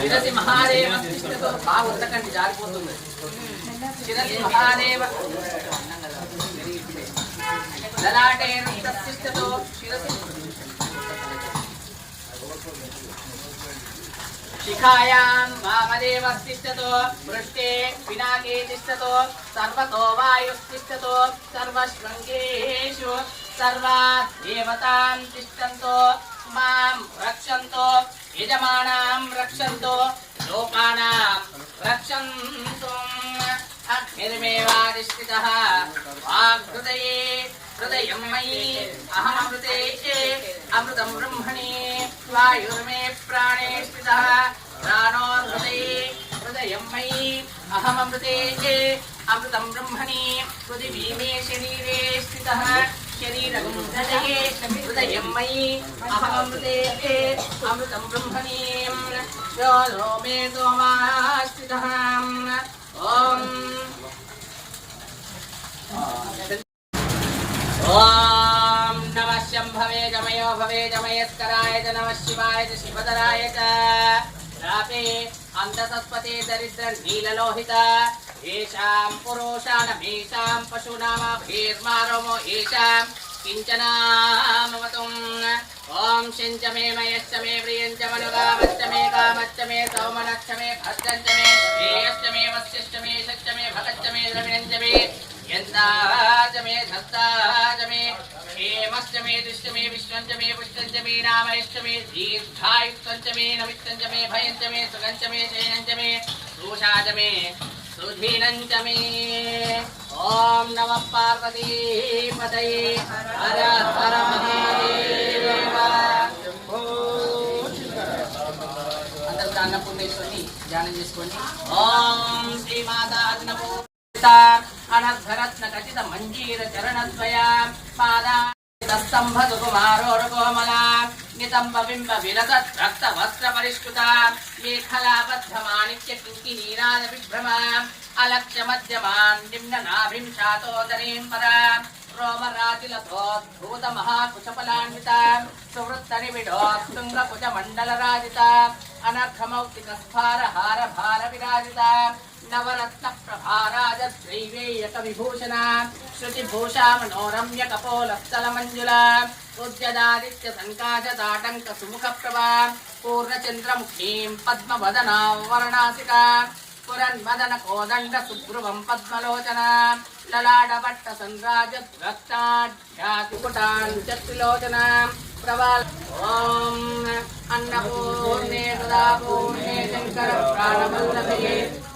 శిరసి మహాదేవ తిష్టతో బాగా ఉండకండి జారిపోతుంది శిరసి మహాదేవ లలాటే తిష్టతో శిరసి शिखायां वामदेव तिष्ठतो पृष्ठे पिनाके तिष्ठतो सर्वतो वायुस्तिष्ठतो सर्वशृङ्गेषु सर्वात् देवतां तिष्ठन्तो माँ रक्षन्तो, यजमानां रक्षन्तो, लोकानां रक्षन्तु। अग्निर्मेवाधिष्ठितः, वाग्हृदये, हृदयं मयि अहमृते अमृतं ब्रह्मणि, वायुर्मे प्राणे स्थितः प्राणोर्हृदये हृदयं मयि अहमृते अमृतं ब्रह्मणि, पृथिवी मे शरीरे स्थितः। శరీరం హృదయే హృదయం మయి అహమృతే అమృతం బ్రహ్మణీయం యో లోమే గోమాస్థిత ఓం ఓం నమ శంభవే జమయో భవే జమయస్కరాయ చ నమ శివాయ చ శివధరాయ చాపే అంతసత్పతే దరిద్ర నీలలోహిత. ఏషాం పురుషాణమేషాం పశూనామాభిర్మారమో ఏషాం కించనామవతుం ఓం శంచ మే మయశ్చ మే ప్రియంచ మనుగామచ్చ మే కామచ్చ మే సౌమనచ్చ మే భద్రంచ మే శ్రేయశ్చ మే వశ్యశ్చ మే శక్త మే భగచ్చ మే ద్రవిణంచ మే యంతాచ మే ధత్తాచ మే క్షేమశ్చ మే దుష్ట మే విశ్వంచ మే పుష్టంచ మే నామయశ్చ మే దీర్ఘాయుక్తంచ మే నమిత్తంచ మే భయంచ మే సుగంచ మే శయనంచ మే దోషాచ మే సుధీరంచ మే ఓం నమ పార్వతీ పదయే హర హర అందరికీ అన్నపూర్ణేశ్వరిని ధ్యానం చేసుకోండి। ఓం శ్రీమాతా అన్నపూ కచిత మంజీర చరణద్వయ పాదా స్తంభ సుకుమారోరుకోమలా నితంబ బింబ విలస రక్త వస్త్ర పరిష్కృత మేఖలాబద్ధ కింకి నీరాజ విభ్రమ అలక్ష్య మధ్యమాన్ నిమ్న నాభిం శాతోదరీం పరా రోమరాజిలతోద్భూత మహాకుశఫలాన్విత సువృత్త నిబిడోత్తుంగ మండల రాజిత అనర్ఘమౌక్తిక స్ఫార హార భార విరాజిత నవరత్న ప్రభారాజ శ్రీవేయక విభూషణ శృతిభూషా మనోరమ్య కపోలస్థల మంజుల ఉద్యదాదిత్య సంకాశ తాటంక సుముఖ ప్రభా పూర్ణచంద్రముఖీం పద్మవదనా వర్ణాసిక పురన్మదన కోదండ సుభ్రువం పద్మలోచన లలాడపట్ట సంరాజ భక్తాఢ్యాతిపుటాన్ చత్రిలోచన ప్రవాల్ ఓం అన్నపూర్ణే సదా పూర్ణే శంకర ప్రాణవల్లభే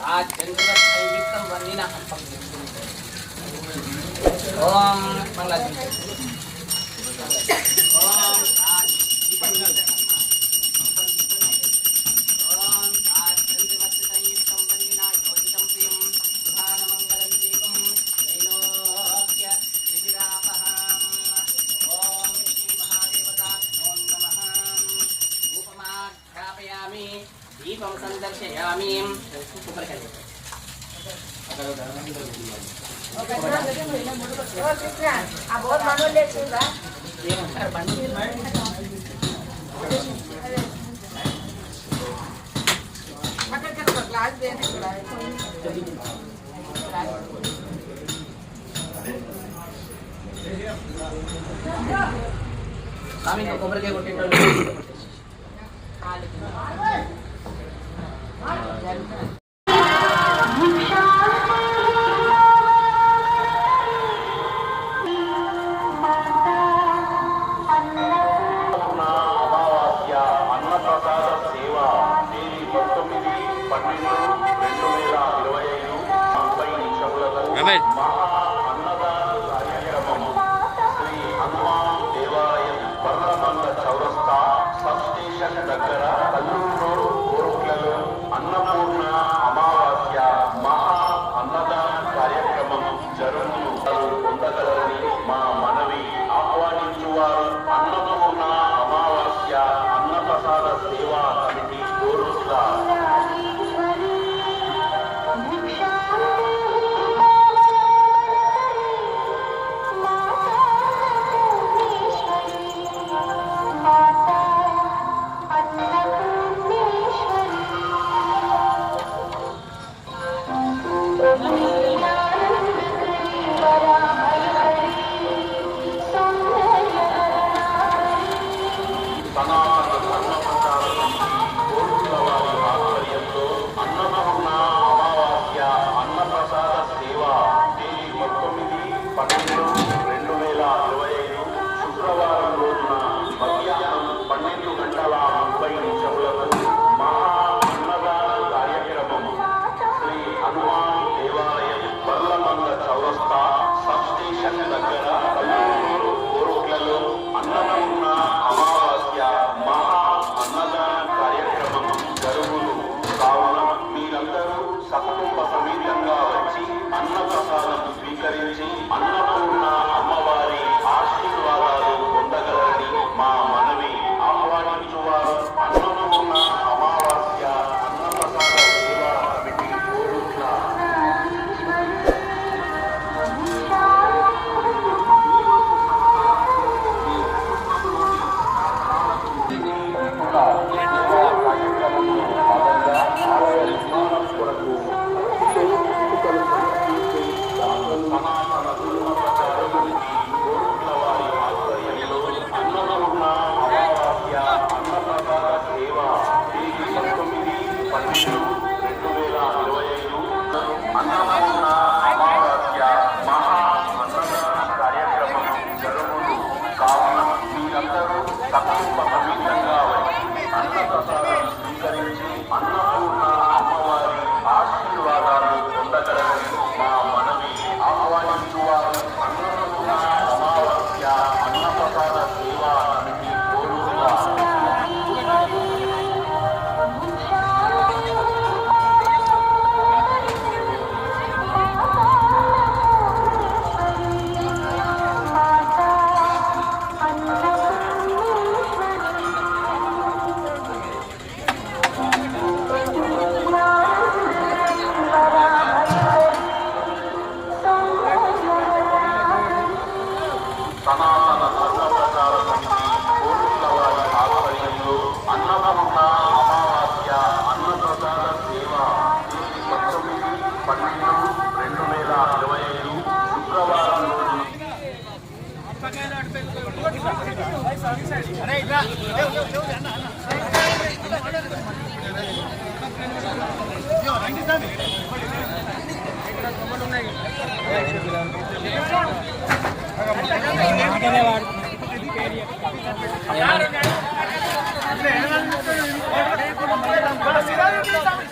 At ganito na sa ibig ng vanina ang pagdito. Om Pangladin. Om at ibang Hamim. Glass देने कोबर के